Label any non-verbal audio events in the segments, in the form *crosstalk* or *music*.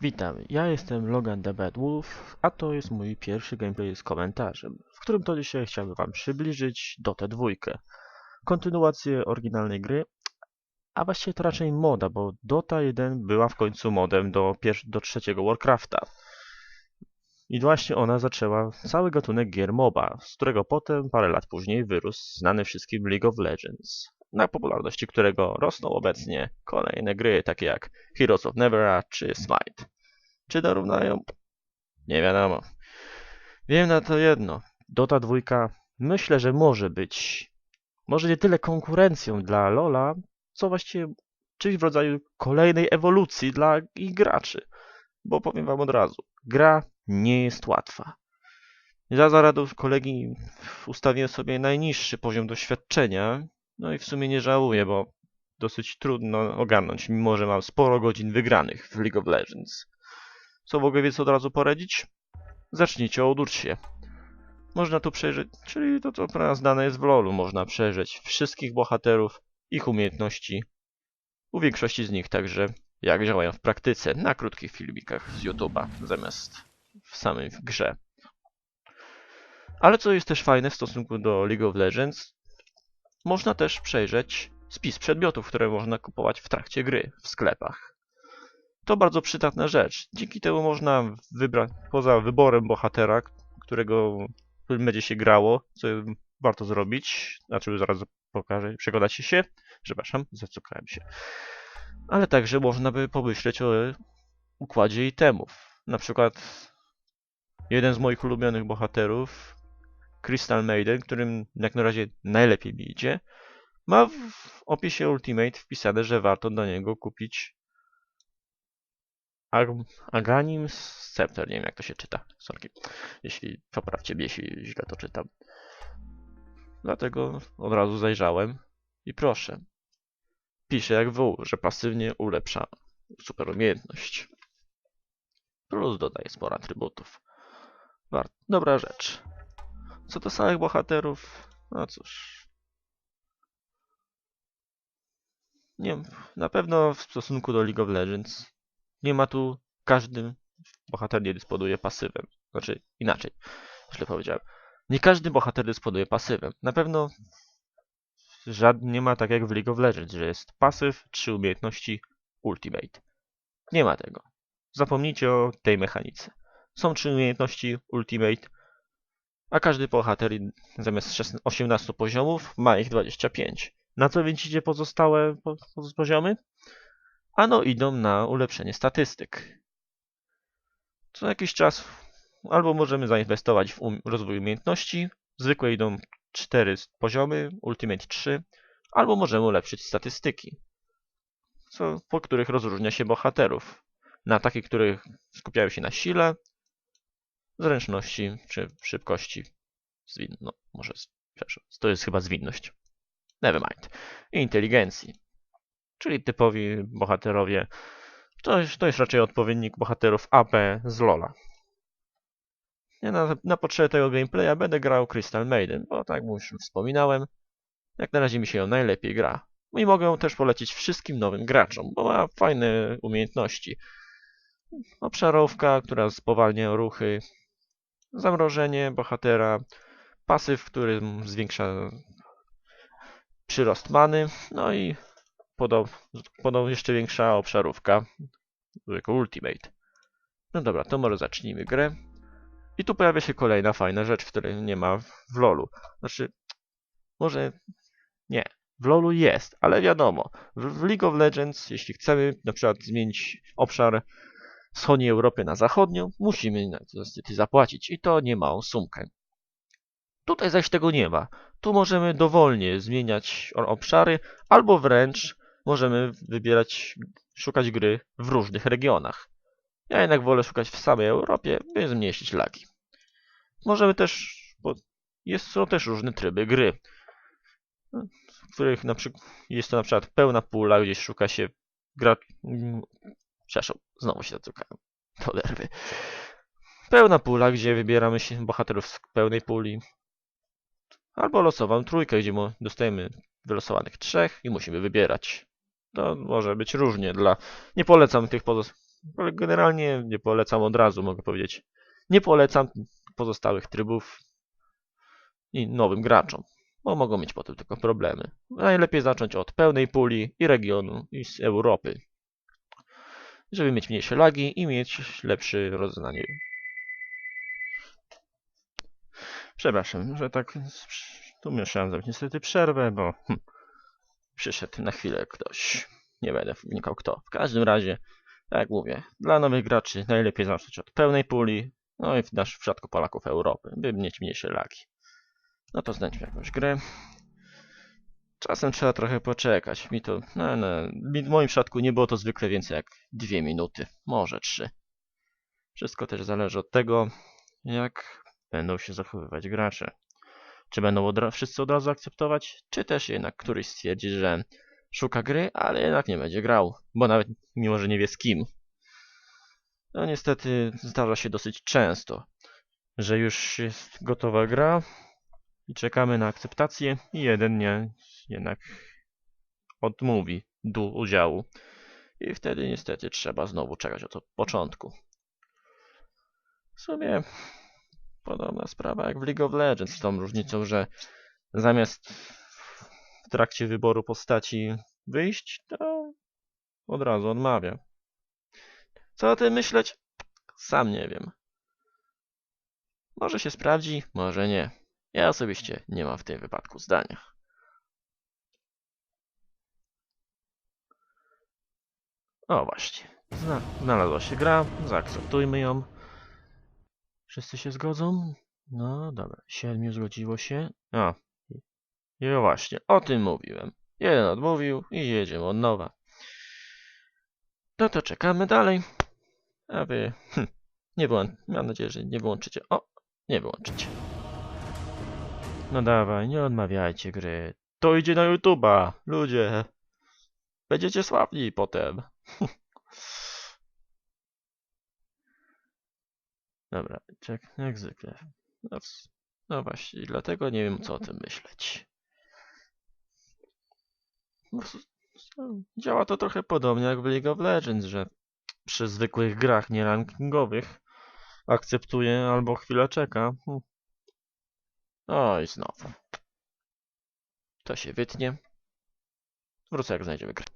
Witam, ja jestem Logan the Bad Wolf, a to jest mój pierwszy gameplay z komentarzem, w którym to dzisiaj chciałbym wam przybliżyć Dotę 2. Kontynuację oryginalnej gry, a właściwie to raczej moda, bo Dota 1 była w końcu modem do, do trzeciego Warcrafta. I właśnie ona zaczęła cały gatunek gier MOBA, z którego potem parę lat później wyrósł znany wszystkim League of Legends, na popularności którego rosną obecnie kolejne gry takie jak Heroes of Neverra czy Smite. Czy dorównają? Nie wiadomo. Wiem na to jedno. Dota 2 myślę, że może być może nie tyle konkurencją dla LoLa, co właściwie czymś w rodzaju kolejnej ewolucji dla ich graczy. Bo powiem wam od razu, gra nie jest łatwa. Ja za radą kolegi ustawiłem sobie najniższy poziom doświadczenia, no i w sumie nie żałuję, bo dosyć trudno ogarnąć, mimo że mam sporo godzin wygranych w League of Legends. Co mogę więc od razu poradzić? Zacznijcie od się. Można tu przejrzeć, czyli to co pra- znane jest w LoLu, można przejrzeć wszystkich bohaterów, ich umiejętności, u większości z nich także jak działają w praktyce na krótkich filmikach z YouTube'a zamiast w samej grze. Ale co jest też fajne w stosunku do League of Legends, można też przejrzeć spis przedmiotów, które można kupować w trakcie gry w sklepach. To bardzo przydatna rzecz. Dzięki temu można wybrać, poza wyborem bohatera, którego którym będzie się grało, co warto zrobić, znaczy zaraz pokażę, przekonacie się, przepraszam, zacukałem się. Ale także można by pomyśleć o układzie itemów. Na przykład jeden z moich ulubionych bohaterów, Crystal Maiden, którym jak na razie najlepiej mi idzie, ma w opisie Ultimate wpisane, że warto do niego kupić Ag- Aganim Scepter, nie wiem jak to się czyta, sorki, jeśli poprawcie mnie, jeśli źle to czytam. Dlatego od razu zajrzałem i proszę, pisze jak W, że pasywnie ulepsza super umiejętność. Plus dodaje sporo atrybutów. Dobra rzecz. Co do samych bohaterów, no cóż. Nie wiem, na pewno w stosunku do League of Legends nie ma tu każdy bohater nie dysponuje pasywem. Znaczy inaczej, źle powiedziałem. Nie każdy bohater dysponuje pasywem. Na pewno żadny nie ma tak jak w League of Legends, że jest pasyw, trzy umiejętności, ultimate. Nie ma tego. Zapomnijcie o tej mechanice. Są trzy umiejętności ultimate, a każdy bohater zamiast 16 18 poziomów ma ich 25. Na co więc idzie pozostałe po, po, poziomy? Ano idą na ulepszenie statystyk. Co jakiś czas albo możemy zainwestować w um rozwój umiejętności, zwykle idą 4 poziomy, Ultimate 3, albo możemy ulepszyć statystyki, co, po których rozróżnia się bohaterów. Na takich, których skupiają się na sile, zręczności czy szybkości. Zwin no, może, przepraszam, to jest chyba zwinność. Nevermind. Inteligencji czyli typowi bohaterowie. To jest, to jest raczej odpowiednik bohaterów AP z LoLa. Ja na, na potrzeby tego gameplaya będę grał Crystal Maiden, bo tak już wspominałem, jak na razie mi się ją najlepiej gra. No I mogę też polecić wszystkim nowym graczom, bo ma fajne umiejętności. Obszarowka, która spowalnia ruchy, zamrożenie bohatera, pasyw, który zwiększa przyrost many, no i podał jeszcze większa obszarówka, jako Ultimate. No dobra, to może zacznijmy grę. I tu pojawia się kolejna fajna rzecz, której nie ma w LoLu. Znaczy, może nie. W LoLu jest, ale wiadomo, w League of Legends, jeśli chcemy na przykład zmienić obszar wschodniej Europy na zachodnią, musimy niestety zapłacić i to niemałą sumkę. Tutaj zaś tego nie ma. Tu możemy dowolnie zmieniać obszary, albo wręcz możemy wybierać, szukać gry w różnych regionach. Ja jednak wolę szukać w samej Europie, by zmniejszyć lagi. Możemy też, bo jest, są też różne tryby gry, w których na przykład, jest to na przykład pełna pula, gdzieś szuka się gra... Przepraszam, znowu się zacukałem. Do nerwy. Pełna pula, gdzie wybieramy się bohaterów z pełnej puli. Albo losową trójkę, gdzie dostajemy wylosowanych trzech i musimy wybierać. To może być różnie. Dla... Nie polecam tych Ale generalnie nie polecam od razu, mogę powiedzieć. Nie polecam pozostałych trybów i nowym graczom, bo mogą mieć potem tylko problemy. Najlepiej zacząć od pełnej puli i regionu i z Europy, żeby mieć mniejsze lagi i mieć lepsze rozeznanie. Przepraszam, że tak tu musiałem zrobić niestety przerwę, bo hm, przyszedł na chwilę ktoś. Nie będę wnikał kto. W każdym razie, tak jak mówię, dla nowych graczy najlepiej zacząć od pełnej puli, no i w naszym przypadku Polaków Europy, by mieć mniejsze lagi. No to znajdźmy jakąś grę. Czasem trzeba trochę poczekać. Mi to, no, no, w moim przypadku nie było to zwykle więcej jak dwie minuty, może trzy. Wszystko też zależy od tego, jak będą się zachowywać gracze. Czy będą od, wszyscy od razu akceptować, czy też jednak któryś stwierdzi, że szuka gry, ale jednak nie będzie grał, bo nawet mimo, że nie wie z kim. No niestety zdarza się dosyć często, że już jest gotowa gra i czekamy na akceptację i jeden nie jednak odmówi du udziału. I wtedy niestety trzeba znowu czekać od początku. W sumie podobna sprawa jak w League of Legends z tą różnicą, że zamiast w trakcie wyboru postaci wyjść, to od razu odmawia. Co o tym myśleć? Sam nie wiem. Może się sprawdzi, może nie. Ja osobiście nie mam w tym wypadku zdania. O właśnie. Zna znalazła się gra, zaakceptujmy ją. Wszyscy się zgodzą? No dobra, siedmiu zgodziło się. O, i właśnie, o tym mówiłem. Jeden odmówił i jedziemy od nowa. No to czekamy dalej. A wy... Hm, nie wyłą... Mam nadzieję, że nie wyłączycie. O, nie wyłączycie. No dawaj, nie odmawiajcie gry. To idzie na YouTube'a, ludzie. Będziecie sławni potem. *laughs* Dobra, czek, jak zwykle. No, no właśnie, dlatego nie wiem, co o tym myśleć. No, s- Działa to trochę podobnie jak w League of Legends, że przy zwykłych grach nierankingowych akceptuje albo chwilę czeka. Hm. O i znowu. To się wytnie. Wrócę jak znajdziemy grę.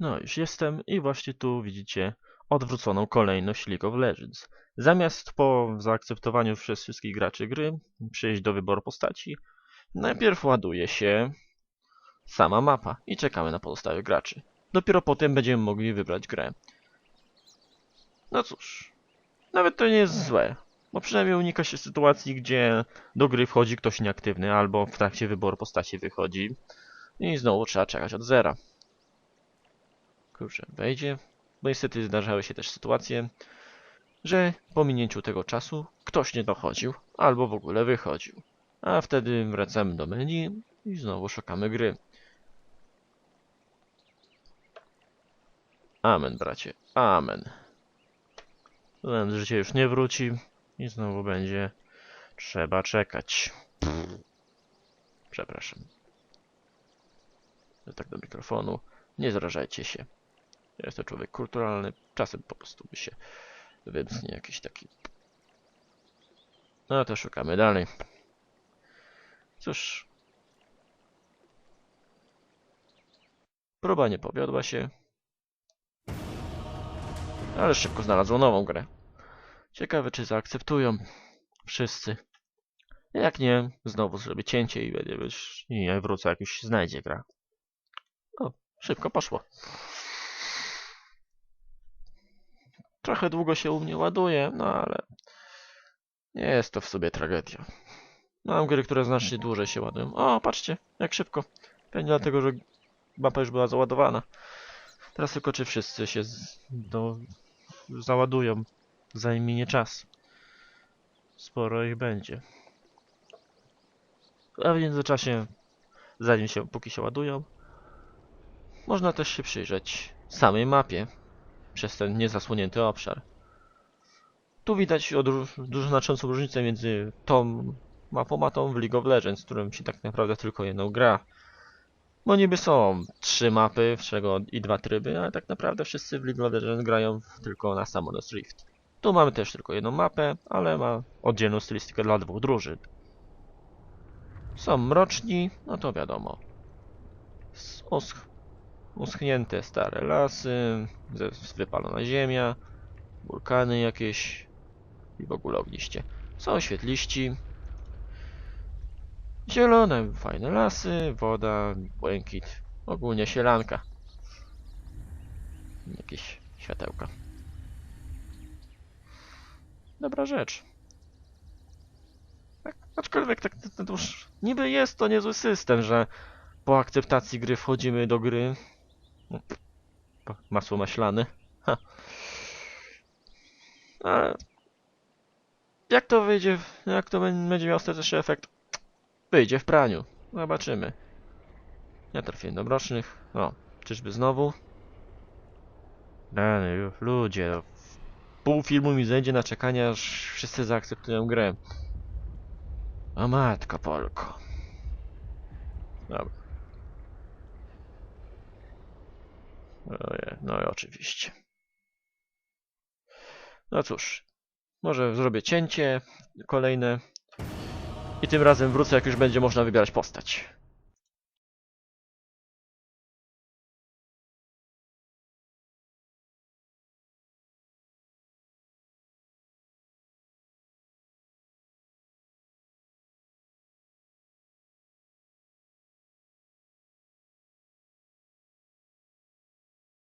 No, już jestem i właśnie tu widzicie odwróconą kolejność League of Legends. Zamiast po zaakceptowaniu przez wszystkich graczy gry przejść do wyboru postaci, najpierw ładuje się sama mapa i czekamy na pozostałych graczy. Dopiero potem będziemy mogli wybrać grę. No cóż, nawet to nie jest złe, bo przynajmniej unika się sytuacji, gdzie do gry wchodzi ktoś nieaktywny albo w trakcie wyboru postaci wychodzi i znowu trzeba czekać od zera. Kurczę, wejdzie. Bo niestety zdarzały się też sytuacje, że po minięciu tego czasu ktoś nie dochodził albo w ogóle wychodził. A wtedy wracamy do menu i znowu szukamy gry. Amen, bracie. Amen. Potem życie już nie wróci i znowu będzie trzeba czekać. Przepraszam. Tak do mikrofonu. Nie zrażajcie się. Ja jestem człowiek kulturalny. Czasem po prostu by się wymknie jakiś taki... No to szukamy dalej. Cóż. Próba nie powiodła się. Ale szybko znalazło nową grę. Ciekawe czy zaakceptują wszyscy. Jak nie, znowu zrobię cięcie i będzie być... I ja wrócę jak już się znajdzie gra. O, szybko poszło. Trochę długo się u mnie ładuje, no ale nie jest to w sobie tragedia. Mam gry, które znacznie dłużej się ładują. O, patrzcie, jak szybko. Pewnie dlatego, że mapa już była załadowana. Teraz tylko czy wszyscy się z, do, załadują. Zajmie czas. Sporo ich będzie. A w międzyczasie, zanim się, póki się ładują, można też się przyjrzeć samej mapie przez ten niezasłonięty obszar. Tu widać dużo znaczącą różnicę między tą mapą a tą w League of Legends, którym się tak naprawdę tylko jedną gra. Bo niby są trzy mapy, z czego i dwa tryby, ale tak naprawdę wszyscy w League of Legends grają tylko na Summoners Rift. Tu mamy też tylko jedną mapę, ale ma oddzielną stylistykę dla dwóch drużyn. Są mroczni, no to wiadomo. Usch uschnięte stare lasy, wypalona ziemia, wulkany jakieś i w ogóle ogniście. Są świetliści, zielone, fajne lasy, woda, błękit, ogólnie sielanka. Jakieś światełka. Dobra rzecz. Tak, aczkolwiek tak to, już niby jest to niezły system, że po akceptacji gry wchodzimy do gry. No, Masło maślane. Ha. Ale jak to wyjdzie, jak to bę- będzie miał ostateczny efekt? Wyjdzie w praniu. Zobaczymy. Ja trafiłem do mrocznych. O, czyżby znowu? Rany, ju- ludzie. No. Pół filmu mi zejdzie na czekanie, aż wszyscy zaakceptują grę. O matko Polko. Dobra. Oje, no i oczywiście. No cóż. Może zrobię cięcie kolejne. I tym razem wrócę, jak już będzie można wybierać postać.